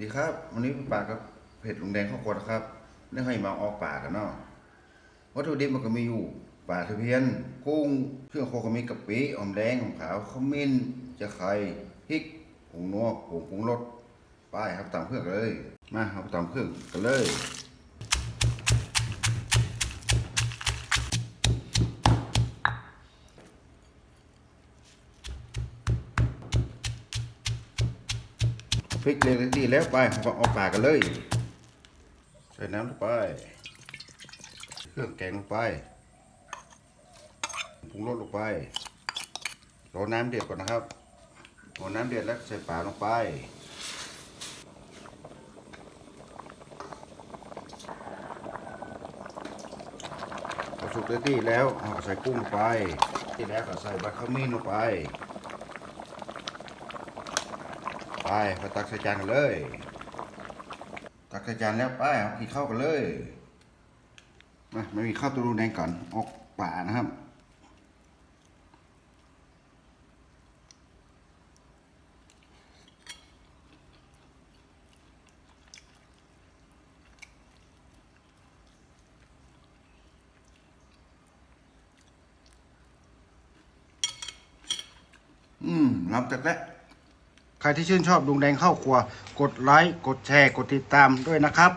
ดีครับ วันนี้ป่ากับเผ็ดลุงแดงข้าวกดครับนี่ให้มาออกป่ากันเนาะวัตถุดิบมันก็มีอยู่ปลาทะเพียน กุ้งเครื่องโคก็มีกะปิหอมแดงหอมขาวขมิ้นจะไข่พริกผงนัวผงปรุงรสไปครับตามเครื่องเลย มาครับตามเครื่องกันเลย พริกเลยดีแล้วไปเราเอาปลากันเลย ใส่น้ำลงไป เครื่องแกงลงไปปรุงรสลงไปรอน้ำเดือดก่อนนะครับรอน้ำเดือดแล้วใส่ปลาลงไปสุกได้ที่แล้วใส่กุ้งลงไป ที่แล้วก็ใส่ใบขมิ้นลงไป ไปไปตักใส่จานกันเลย ตักใส่จานแล้วไปเอากินข้าวกันเลยมาไม่มีข้าวตัวรูแดงก่อนออกป่านะครับอืมลำจากแล้ว ใครที่ชื่นชอบลุงแดงเข้าครัว กดไลค์ กดแชร์ กดติดตามด้วยนะครับ